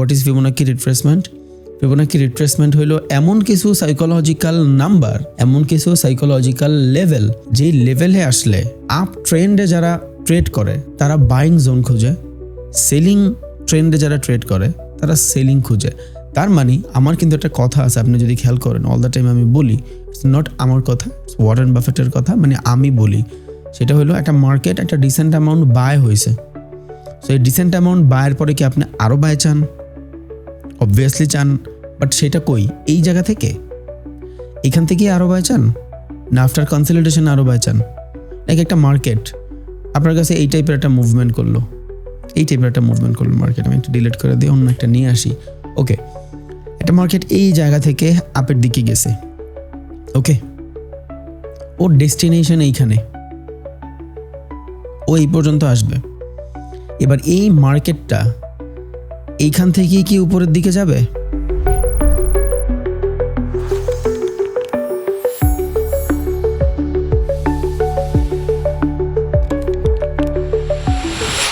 What is Fibonacci retracement Fibonacci retracement হলো এমন কিছু সাইকোলজিক্যাল নাম্বার এমন কিছু সাইকোলজিক্যাল লেভেল যেই লেভেলে আসলে আপ ট্রেন্ডে যারা ট্রেড করে, তারা বাইং জোন খুঁজে সেলিং ট্রেন্ডে যারা ট্রেড করে, তারা সেলিং খুঁজে। তার মানে আমার কিন্তু একটা কথা আছে, আপনি যদি খেয়াল করেন অল দ্য টাইম আমি বলি ইটস নট আমার কথা ওয়ারেন বাফেটের কথা মানে আমি বলি। সেটা হলো একটা মার্কেট একটা ডিসেন্ট অ্যামাউন্ট বায় হয়েছে সো এই ডিসেন্ট অ্যামাউন্ট বায়ের পরে কি আপনি আরও বায় চান? অবভিয়াসলি চান বাট সেটা কই? এই জায়গা থেকে? এখান থেকেই আরও বায় চান? না আফটার কনসলিডেশন আরও বায় চান? লাইক একটা মার্কেট আপনার কাছে এই টাইপের একটা মুভমেন্ট করল। এই টাইপের একটা মুভমেন্ট করল মার্কেট আমি একটু ডিলিট করে দিয়ে অন্য একটা নিয়ে আসি। ওকে একটা মার্কেট এই জায়গা থেকে আপের দিকে গেছে। ওকে ওর ডেস্টিনেশন এইখানে। ও এই পর্যন্ত আসবে। এবার এই মার্কেটটা এইখান থেকেই কি উপরের দিকে যাবে?